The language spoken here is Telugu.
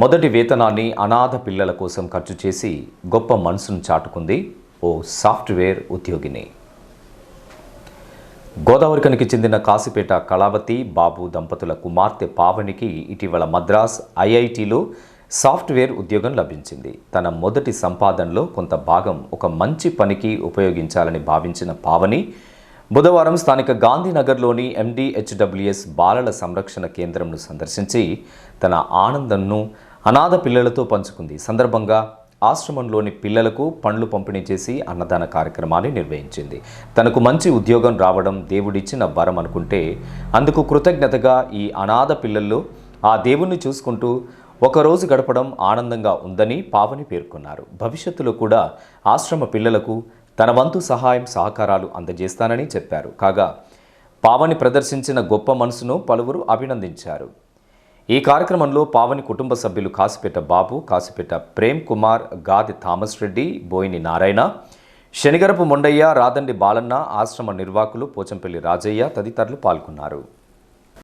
మొదటి వేతనాన్ని అనాథ పిల్లల కోసం ఖర్చు చేసి గొప్ప మనసును చాటుకుంది ఓ సాఫ్ట్వేర్ ఉద్యోగిని. గోదావరికనికి చెందిన కాసిపేట కళావతి బాబు దంపతుల కుమార్తె పావనికి ఇటీవల మద్రాస్ ఐఐటిలో సాఫ్ట్వేర్ ఉద్యోగం లభించింది. తన మొదటి సంపాదనలో కొంత భాగం ఒక మంచి పనికి ఉపయోగించాలని భావించిన పావని బుధవారం స్థానిక గాంధీనగర్లోని ఎండిహెచ్డబ్ల్యూఎస్ బాలల సంరక్షణ కేంద్రంను సందర్శించి తన ఆనందంను అనాథ పిల్లలతో పంచుకుంది. సందర్భంగా ఆశ్రమంలోని పిల్లలకు పండ్లు పంపిణీ చేసి అన్నదాన కార్యక్రమాన్ని నిర్వహించింది. తనకు మంచి ఉద్యోగం రావడం దేవుడిచ్చిన వరం అనుకుంటే అందుకు కృతజ్ఞతగా ఈ అనాథ పిల్లల్లో ఆ దేవుణ్ణి చూసుకుంటూ ఒకరోజు గడపడం ఆనందంగా ఉందని పావని పేర్కొన్నారు. భవిష్యత్తులో కూడా ఆశ్రమ పిల్లలకు తన వంతు సహాయం సహకారాలు అందజేస్తానని చెప్పారు. కాగా పావని ప్రదర్శించిన గొప్ప మనసును పలువురు అభినందించారు. ఈ కార్యక్రమంలో పావని కుటుంబ సభ్యులు కాసిపేట బాబు కాసిపేట ప్రేమ్ కుమార్ గాది థామస్ రెడ్డి బోయిని నారాయణ శనిగరపు మొండయ్య రాదండి బాలన్న ఆశ్రమ నిర్వాహకులు పోచంపల్లి రాజయ్య తదితరులు పాల్గొన్నారు.